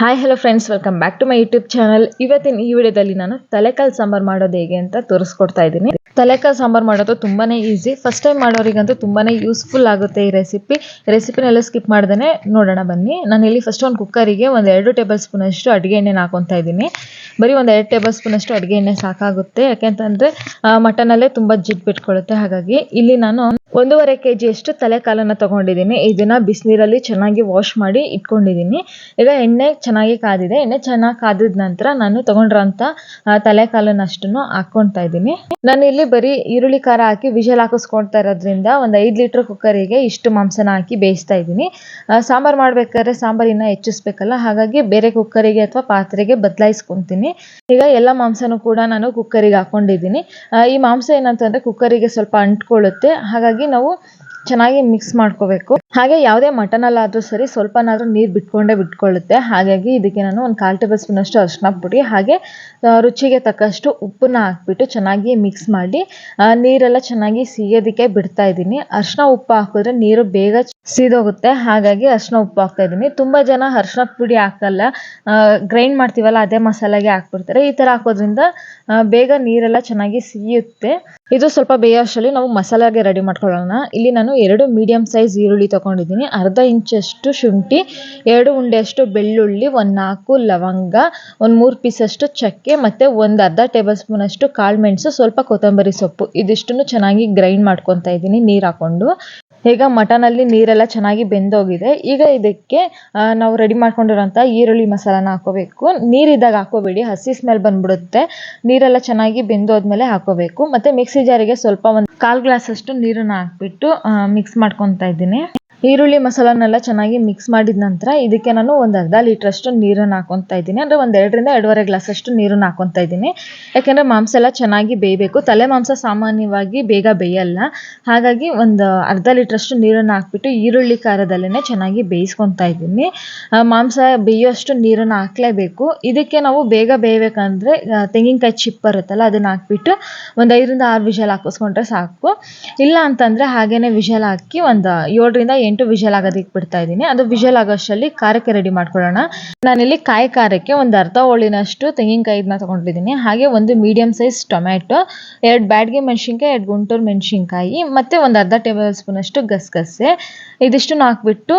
Hi hello friends welcome back to my YouTube channel ಇವತ್ತಿನ ಈ ವಿಡಿಯೋದಲ್ಲಿ ನಾನು ತಲೆಕಾಲು ಸಾಂಬಾರ್ ಮಾಡೋದು ಹೇಗೆ ಅಂತ ತೋರಿಸ್ಕೊಡ್ತಾ ಇದ್ದೀನಿ. ತಲೆಕಾಲು ಸಾಂಬಾರ್ ಮಾಡೋದು ತುಂಬಾನೇ ಈಸಿ ಫಸ್ಟ್ ಟೈಮ್ ಮಾಡೋರಿಗಂತೂ ತುಂಬಾನೇ ಯೂಸ್ಫುಲ್ ಆಗುತ್ತೆ ಈ ರೆಸಿಪಿ ರೆಸಿಪಿನೆಲ್ಲ ಸ್ಕಿಪ್ ಮಾಡ್ದೇ ನೋಡೋಣ ಬನ್ನಿ. ನಾನು ಇಲ್ಲಿ ಫಸ್ಟ್ ಒಂದು ಕುಕ್ಕರಿಗೆ ಒಂದು ಎರಡು ಟೇಬಲ್ ಸ್ಪೂನಷ್ಟು ಅಡುಗೆ ಎಣ್ಣೆನ ಹಾಕೊತಾ ಇದ್ದೀನಿ. ಬರೀ ಒಂದು ಎರಡು ಟೇಬಲ್ ಸ್ಪೂನಷ್ಟು ಅಡುಗೆ ಎಣ್ಣೆ ಸಾಕಾಗುತ್ತೆ. ಯಾಕೆಂತಂದರೆ ಮಟನಲ್ಲೇ ತುಂಬ ಜಿಡ್ ಬಿಟ್ಕೊಳ್ಳುತ್ತೆ ಹಾಗಾಗಿ ಇಲ್ಲಿ ನಾನು ಒಂದೂವರೆ ಕೆ ಜಿಯಷ್ಟು ತಲೆಕಾಲನ್ನು ತಗೊಂಡಿದ್ದೀನಿ. ಇದನ್ನ ಬಿಸಿನೀರಲ್ಲಿ ಚೆನ್ನಾಗಿ ವಾಶ್ ಮಾಡಿ ಇಟ್ಕೊಂಡಿದ್ದೀನಿ. ಈಗ ಎಣ್ಣೆ ಚೆನ್ನಾಗಿ ಕಾದಿದೆ. ಎಣ್ಣೆ ಚೆನ್ನಾಗಿ ಕಾದಿದ ನಂತರ ನಾನು ತಗೊಂಡಿರೋಂಥ ತಲೆಕಾಲನ್ನ ಅಷ್ಟನ್ನು ಹಾಕ್ಕೊಳ್ತಾ ಇದ್ದೀನಿ. ನಾನು ಇಲ್ಲಿ ಬರೀ ಈರುಳ್ಳಿ ಖಾರ ಹಾಕಿ ವಿಷಲ್ ಹಾಕಿಸ್ಕೊಳ್ತಾ ಇರೋದ್ರಿಂದ ಒಂದು ಐದು ಲೀಟ್ರ್ ಕುಕ್ಕರಿಗೆ ಇಷ್ಟು ಮಾಂಸನ ಹಾಕಿ ಬೇಯಿಸ್ತಾ ಇದ್ದೀನಿ. ಸಾಂಬಾರು ಮಾಡಬೇಕಾದ್ರೆ ಸಾಂಬಾರಿನ ಹೆಚ್ಚಿಸ್ಬೇಕಲ್ಲ. ಹಾಗಾಗಿ ಬೇರೆ ಕುಕ್ಕರಿಗೆ ಅಥವಾ ಪಾತ್ರೆಗೆ ಬದಲಾಯಿಸ್ಕೊತೀನಿ ಈಗ ಎಲ್ಲ ಮಾಂಸನೂ ಕೂಡ ನಾನು ಕುಕ್ಕರಿಗೆ ಹಾಕ್ಕೊಂಡಿದ್ದೀನಿ ಈ ಮಾಂಸ ಏನಂತಂದ್ರೆ ಕುಕ್ಕರಿಗೆ ಸ್ವಲ್ಪ ಅಂಟ್ಕೊಳ್ಳುತ್ತೆ. ಹಾಗಾಗಿ ನಾವು ಚೆನ್ನಾಗಿ ಮಿಕ್ಸ್ ಮಾಡ್ಕೋಬೇಕು. ಹಾಗೆ ಯಾವುದೇ ಮಟನಲ್ಲಾದರೂ ಸರಿ ಸ್ವಲ್ಪನಾದರೂ ನೀರು ಬಿಟ್ಕೊಂಡೇ ಬಿಟ್ಕೊಳ್ಳುತ್ತೆ. ಹಾಗಾಗಿ ಇದಕ್ಕೆ ನಾನು ಒಂದು ಕಾಲು ಟೇಬಲ್ ಸ್ಪೂನಷ್ಟು ಅರಿಶಿನ ಪುಡಿ ಹಾಗೆ ರುಚಿಗೆ ತಕ್ಕಷ್ಟು ಉಪ್ಪನ್ನ ಹಾಕ್ಬಿಟ್ಟು ಚೆನ್ನಾಗಿ ಮಿಕ್ಸ್ ಮಾಡಿ ನೀರೆಲ್ಲ ಚೆನ್ನಾಗಿ ಸಿಗೋದಕ್ಕೆ ಬಿಡ್ತಾ ಇದ್ದೀನಿ. ಅರಿಶಿನ ಉಪ್ಪು ಹಾಕಿದ್ರೆ ನೀರು ಬೇಗ ಸೀದೋಗುತ್ತೆ. ಹಾಗಾಗಿ ಅರಿಶಿನ ಉಪ್ಪು ಹಾಕ್ತಾ ಇದ್ದೀನಿ. ತುಂಬ ಜನ ಅರಿಶಿನ ಪುಡಿ ಹಾಕಲ್ಲ ಗ್ರೈಂಡ್ ಮಾಡ್ತೀವಲ್ಲ, ಅದೇ ಮಸಾಲೆಗೆ ಹಾಕ್ಬಿಡ್ತಾರೆ. ಈ ಥರ ಹಾಕೋದ್ರಿಂದ ಬೇಗ ನೀರೆಲ್ಲ ಚೆನ್ನಾಗಿ ಸಿಹಿಯುತ್ತೆ ಇದು ಸ್ವಲ್ಪ ಬೇಯೋಷ್ಟರಲ್ಲಿ ನಾವು ಮಸಾಲೆಗೆ ರೆಡಿ ಮಾಡ್ಕೊಳ್ಳೋಣ. ಇಲ್ಲಿ ನಾನು ಎರಡು ಮೀಡಿಯಂ ಸೈಜ್ ಈರುಳ್ಳಿ ತಗೊಂಡಿದ್ದೀನಿ ಅರ್ಧ ಇಂಚಷ್ಟು ಶುಂಠಿ, ಎರಡು ಉಂಡೆಯಷ್ಟು ಬೆಳ್ಳುಳ್ಳಿ, ಒಂದು ನಾಲ್ಕು ಲವಂಗ, ಒಂದು ಮೂರು ಪೀಸಷ್ಟು ಚಕ್ಕೆ ಮತ್ತು ಒಂದು ಅರ್ಧ ಟೇಬಲ್ ಸ್ಪೂನಷ್ಟು ಕಾಳು ಮೆಣಸು, ಸ್ವಲ್ಪ ಕೊತ್ತಂಬರಿ ಸೊಪ್ಪು. ಇದಿಷ್ಟನ್ನು ಚೆನ್ನಾಗಿ ಗ್ರೈಂಡ್ ಮಾಡ್ಕೊತಾ ಇದ್ದೀನಿ ನೀರು ಹಾಕ್ಕೊಂಡು ಈಗ ಮಟನಲ್ಲಿ ನೀರೆಲ್ಲ ಚೆನ್ನಾಗಿ ಬೆಂದೋಗಿದೆ. ಈಗ ಇದಕ್ಕೆ ನಾವು ರೆಡಿ ಮಾಡ್ಕೊಂಡಿರೋಂಥ ಈರುಳ್ಳಿ ಮಸಾಲಾನ ಹಾಕೋಬೇಕು. ನೀರಿದ್ದಾಗ ಹಾಕೋಬೇಡಿ, ಹಸಿ ಸ್ಮೆಲ್ ಬಂದ್ಬಿಡುತ್ತೆ. ನೀರೆಲ್ಲ ಚೆನ್ನಾಗಿ ಬೆಂದೋದ್ಮೇಲೆ ಹಾಕೋಬೇಕು. ಮತ್ತು ಮಿಕ್ಸಿ ಜಾರಿಗೆ ಸ್ವಲ್ಪ ಒಂದು ಕಾಲು ಗ್ಲಾಸಷ್ಟು ನೀರನ್ನು ಹಾಕ್ಬಿಟ್ಟು ಮಿಕ್ಸ್ ಮಾಡ್ಕೊತಾ ಇದ್ದೀನಿ. ಈರುಳ್ಳಿ ಮಸಾಲನೆಲ್ಲ ಚೆನ್ನಾಗಿ ಮಿಕ್ಸ್ ಮಾಡಿದ ನಂತರ ಇದಕ್ಕೆ ನಾನು ಒಂದು ಅರ್ಧ ಲೀಟ್ರಷ್ಟು ನೀರನ್ನು ಹಾಕೊತಾ ಇದ್ದೀನಿ. ಅಂದರೆ ಒಂದು ಎರಡರಿಂದ ಎರಡೂವರೆ ಗ್ಲಾಸಷ್ಟು ನೀರನ್ನು ಹಾಕೊತಾ ಇದ್ದೀನಿ. ಯಾಕೆಂದರೆ ಮಾಂಸ ಎಲ್ಲ ಚೆನ್ನಾಗಿ ಬೇಯಬೇಕು. ತಲೆ ಮಾಂಸ ಸಾಮಾನ್ಯವಾಗಿ ಬೇಗ ಬೇಯಲ್ಲ. ಹಾಗಾಗಿ ಒಂದು ಅರ್ಧ ಲೀಟ್ರಷ್ಟು ನೀರನ್ನು ಹಾಕ್ಬಿಟ್ಟು ಈರುಳ್ಳಿ ಖಾರದಲ್ಲೇ ಚೆನ್ನಾಗಿ ಬೇಯಿಸ್ಕೊತಾ ಇದ್ದೀನಿ. ಮಾಂಸ ಬೇಯೋಷ್ಟು ನೀರನ್ನು ಹಾಕಲೇಬೇಕು. ಇದಕ್ಕೆ ನಾವು ಬೇಗ ಬೇಯಬೇಕಂದ್ರೆ ತೆಂಗಿನಕಾಯಿ ಚಿಪ್ ಬರುತ್ತಲ್ಲ, ಅದನ್ನು ಹಾಕ್ಬಿಟ್ಟು ಒಂದು ಐದರಿಂದ ಆರು ವಿಷಲ್ ಹಾಕಿಸ್ಕೊಂಡ್ರೆ ಸಾಕು. ಇಲ್ಲ ಅಂತಂದರೆ ಹಾಗೇ ವಿಷಲ್ ಹಾಕಿ ಒಂದು ಏಳರಿಂದ ಎಂಟು ವಿಷಲ್ ಆಗೋದಕ್ಕೆ ಬಿಡ್ತಾ ಇದ್ದೀನಿ. ಅದು ವಿಷಲ್ ಆಗೋಷ್ಟರಲ್ಲಿ ಖಾರಕ್ಕೆ ರೆಡಿ ಮಾಡ್ಕೊಳ್ಳೋಣ. ನಾನಿಲ್ಲಿ ಕಾಯಿ ಖಾರಕ್ಕೆ ಒಂದು ಅರ್ಧ ಹೋಳಿನಷ್ಟು ತೆಂಗಿನಕಾಯಿನ ತೊಗೊಂಡಿದ್ದೀನಿ. ಹಾಗೆ ಒಂದು ಮೀಡಿಯಂ ಸೈಜ್ ಟೊಮ್ಯಾಟೊ ಎರಡು ಬ್ಯಾಡ್ಗೆ ಮೆಣಸಿನ್ಕಾಯಿ, ಎರಡು ಗುಂಟೂರು ಮೆಣಸಿನ್ಕಾಯಿ, ಮತ್ತು ಒಂದು ಅರ್ಧ ಟೇಬಲ್ ಸ್ಪೂನಷ್ಟು ಗಸಗಸೆ. ಇದಿಷ್ಟನ್ನು ಹಾಕ್ಬಿಟ್ಟು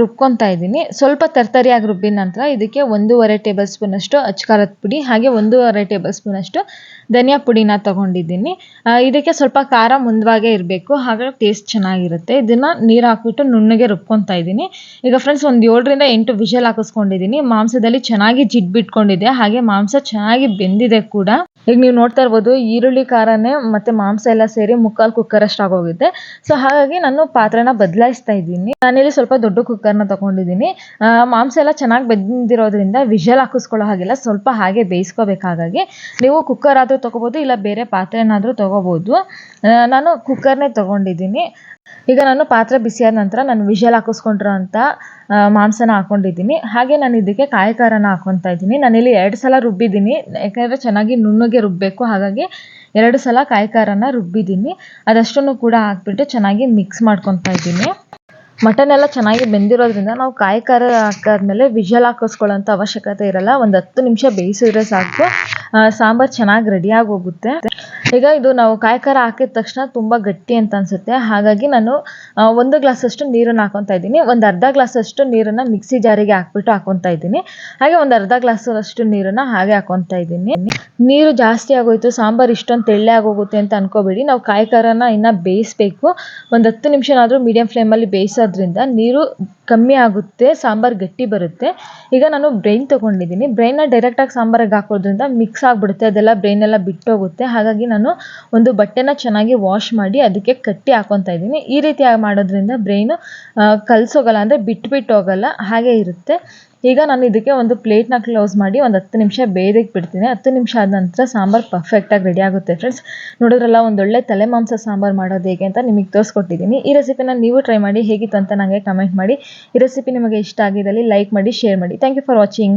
ರುಬ್ಕೊತಾ ಇದ್ದೀನಿ. ಸ್ವಲ್ಪ ತರ್ತರಿಯಾಗಿ ರುಬ್ಬಿದ ನಂತರ ಇದಕ್ಕೆ ಒಂದೂವರೆ ಟೇಬಲ್ ಸ್ಪೂನಷ್ಟು ಅಚ್ಕಾರದ ಪುಡಿ, ಹಾಗೆ ಒಂದೂವರೆ ಟೇಬಲ್ ಸ್ಪೂನಷ್ಟು ಧನಿಯಾ ಪುಡಿನ ತೊಗೊಂಡಿದ್ದೀನಿ. ಇದಕ್ಕೆ ಸ್ವಲ್ಪ ಖಾರ ಮುಂದವಾಗೇ ಇರಬೇಕು. ಹಾಗಾಗಿ ಟೇಸ್ಟ್ ಚೆನ್ನಾಗಿರುತ್ತೆ. ಇದನ್ನು ನೀರು ಹಾಕ್ಬಿಟ್ಟು ನುಣ್ಣಗೆ ರುಬ್ಕೊತಾ ಇದ್ದೀನಿ. ಈಗ ಫ್ರೆಂಡ್ಸ್ ಒಂದು ಏಳರಿಂದ ಎಂಟು ವಿಷಲ್ ಹಾಕಿಸ್ಕೊಂಡಿದ್ದೀನಿ. ಮಾಂಸದಲ್ಲಿ ಚೆನ್ನಾಗಿ ಜಿಡ್ ಬಿಟ್ಕೊಂಡಿದೆ. ಹಾಗೆ ಮಾಂಸ ಚೆನ್ನಾಗಿ ಬೆಂದಿದೆ ಕೂಡ. ಈಗ ನೀವು ನೋಡ್ತಾ ಇರ್ಬೋದು, ಈರುಳ್ಳಿ, ಖಾರನೇ ಮತ್ತು ಮಾಂಸ ಎಲ್ಲ ಸೇರಿ ಮುಕ್ಕಾಲು ಕುಕ್ಕರ್ ಅಷ್ಟು ಆಗೋಗಿದೆ ಸೊ ಹಾಗಾಗಿ ನಾನು ಪಾತ್ರೆನ ಬದಲಾಯಿಸ್ತಾ ಇದ್ದೀನಿ. ನಾನಿಲ್ಲಿ ಸ್ವಲ್ಪ ದೊಡ್ಡ ಕುಕ್ಕರ್ನ ತೊಗೊಂಡಿದ್ದೀನಿ. ಮಾಂಸ ಎಲ್ಲ ಚೆನ್ನಾಗಿ ಬೆಂದಿರೋದ್ರಿಂದ ವಿಷಲ್ ಹಾಕಿಸ್ಕೊಳ್ಳೋ ಹಾಗಿಲ್ಲ. ಸ್ವಲ್ಪ ಹಾಗೆ ಬೇಯಿಸ್ಕೋಬೇಕು ಹಾಗಾಗಿ. ನೀವು ಕುಕ್ಕರ್ ಆದರೂ ತೊಗೋಬೋದು, ಇಲ್ಲ ಬೇರೆ ಪಾತ್ರೆನಾದರೂ ತೊಗೋಬೋದು. ನಾನು ಕುಕ್ಕರ್ನೇ ತೊಗೊಂಡಿದ್ದೀನಿ. ಈಗ ನಾನು ಪಾತ್ರೆ ಬಿಸಿಯಾದ ನಂತರ ನಾನು ವಿಷಲ್ ಹಾಕಿಸ್ಕೊಂಡಿರೋ ಅಂಥ ಮಾಂಸನ ಹಾಕ್ಕೊಂಡಿದ್ದೀನಿ ಹಾಗೆ ನಾನು ಇದಕ್ಕೆ ಕಾಯಿ ಖಾರನ ಹಾಕ್ಕೊತಾ ಇದ್ದೀನಿ. ನಾನಿಲ್ಲಿ ಎರಡು ಸಲ ರುಬ್ಬಿದ್ದೀನಿ. ಯಾಕೆಂದರೆ ಚೆನ್ನಾಗಿ ನುಣ್ಣಗೆ ರುಬ್ಬಬೇಕು ಹಾಗಾಗಿ ಎರಡು ಸಲ ಕಾಯಿ ಖಾರನ ರುಬ್ಬಿದ್ದೀನಿ. ಅದಷ್ಟನ್ನು ಕೂಡ ಹಾಕ್ಬಿಟ್ಟು ಚೆನ್ನಾಗಿ ಮಿಕ್ಸ್ ಮಾಡ್ಕೊತಾ ಇದ್ದೀನಿ. ಮಟನ್ ಎಲ್ಲ ಚೆನ್ನಾಗಿ ಬೆಂದಿರೋದ್ರಿಂದ ನಾವು ಕಾಯಿ ಖಾರ ಹಾಕಾದ್ಮೇಲೆ ವಿಷಲ್ ಹಾಕಿಸ್ಕೊಳ್ಳೋಂಥ ಅವಶ್ಯಕತೆ ಇರಲ್ಲ. ಒಂದು ಹತ್ತು ನಿಮಿಷ ಬೇಯಿಸಿದ್ರೆ ಸಾಕು. ಸಾಂಬಾರು ಚೆನ್ನಾಗಿ ರೆಡಿಯಾಗಿ ಹೋಗುತ್ತೆ. ಈಗ ಇದು ನಾವು ಕಾಯಿ ಖಾರ ಹಾಕಿದ ತಕ್ಷಣ ತುಂಬ ಗಟ್ಟಿ ಅಂತ ಅನಿಸುತ್ತೆ. ಹಾಗಾಗಿ ನಾನು ಒಂದು ಗ್ಲಾಸಷ್ಟು ನೀರನ್ನು ಹಾಕೊತಾ ಇದ್ದೀನಿ. ಒಂದು ಅರ್ಧ ಗ್ಲಾಸಷ್ಟು ನೀರನ್ನು ಮಿಕ್ಸಿ ಜಾರಿಗೆ ಹಾಕ್ಬಿಟ್ಟು ಹಾಕೊತಾ ಇದ್ದೀನಿ. ಹಾಗೆ ಒಂದು ಅರ್ಧ ಗ್ಲಾಸಷ್ಟು ನೀರನ್ನು ಹಾಗೆ ಹಾಕೊತಾ ಇದ್ದೀನಿ. ನೀರು ಜಾಸ್ತಿ ಆಗೋಯ್ತು, ಸಾಂಬಾರು ಇಷ್ಟೊಂದು ತೆಳ್ಳೆ ಆಗೋಗುತ್ತೆ ಅಂತ ಅನ್ಕೋಬೇಡಿ. ನಾವು ಕಾಯಿ ಖಾರನ ಇನ್ನೂ ಬೇಯಿಸಬೇಕು. ಒಂದು ಹತ್ತು ನಿಮಿಷನಾದರೂ ಮೀಡಿಯಂ ಫ್ಲೇಮಲ್ಲಿ ಬೇಯಿಸೋದ್ರಿಂದ ನೀರು ಕಮ್ಮಿ ಆಗುತ್ತೆ, ಸಾಂಬಾರು ಗಟ್ಟಿ ಬರುತ್ತೆ. ಈಗ ನಾನು ಬ್ರೈನ್ ತೊಗೊಂಡಿದ್ದೀನಿ ಬ್ರೈನ್ನ ಡೈರೆಕ್ಟಾಗಿ ಸಾಂಬಾರಿಗೆ ಹಾಕೋದ್ರಿಂದ ಮಿಕ್ಸ್ ಆಗಿಬಿಡುತ್ತೆ. ಅದೆಲ್ಲ ಬ್ರೈನೆಲ್ಲ ಬಿಟ್ಟೋಗುತ್ತೆ. ಹಾಗಾಗಿ ನಾನು ಒಂದು ಬಟ್ಟೆನ ಚೆನ್ನಾಗಿ ವಾಶ್ ಮಾಡಿ ಅದಕ್ಕೆ ಕಟ್ಟಿ ಹಾಕೊತಾ ಇದ್ದೀನಿ. ಈ ರೀತಿ ಮಾಡೋದ್ರಿಂದ ಬ್ರೈನು ಕಲಸೋಗಲ್ಲ ಅಂದರೆ ಬಿಟ್ಬಿಟ್ಟು ಹೋಗಲ್ಲ ಹಾಗೆ ಇರುತ್ತೆ. ಈಗ ನಾನು ಇದಕ್ಕೆ ಒಂದು ಪ್ಲೇಟ್ನ ಕ್ಲೋಸ್ ಮಾಡಿ ಒಂದು ಹತ್ತು ನಿಮಿಷ ಬೇಯೋದಕ್ಕೆ ಬಿಡ್ತೀನಿ. ಹತ್ತು ನಿಮಿಷ ಆದ ನಂತರ ಸಾಂಬಾರು ಪರ್ಫೆಕ್ಟಾಗಿ ರೆಡಿ ಆಗುತ್ತೆ ಫ್ರೆಂಡ್ಸ್ ನೋಡಿದ್ರಲ್ಲ ಒಂದೊಳ್ಳೆ ತಲೆ ಮಾಂಸ ಸಾಂಬಾರು ಮಾಡೋದು ಹೇಗೆ ಅಂತ ನಿಮಗೆ ತೋರಿಸ್ಕೊಟ್ಟಿದ್ದೀನಿ ಈ ರೆಸಿಪಿನ ನೀವು ಟ್ರೈ ಮಾಡಿ. ಹೇಗಿತ್ತು ಅಂತ ನನಗೆ ಕಮೆಂಟ್ ಮಾಡಿ. ಈ ರೆಸಿಪಿ ನಿಮಗೆ ಇಷ್ಟ ಆಗಿದ್ದಲ್ಲಿ ಲೈಕ್ ಮಾಡಿ ಶೇರ್ ಮಾಡಿ. Thank you for watching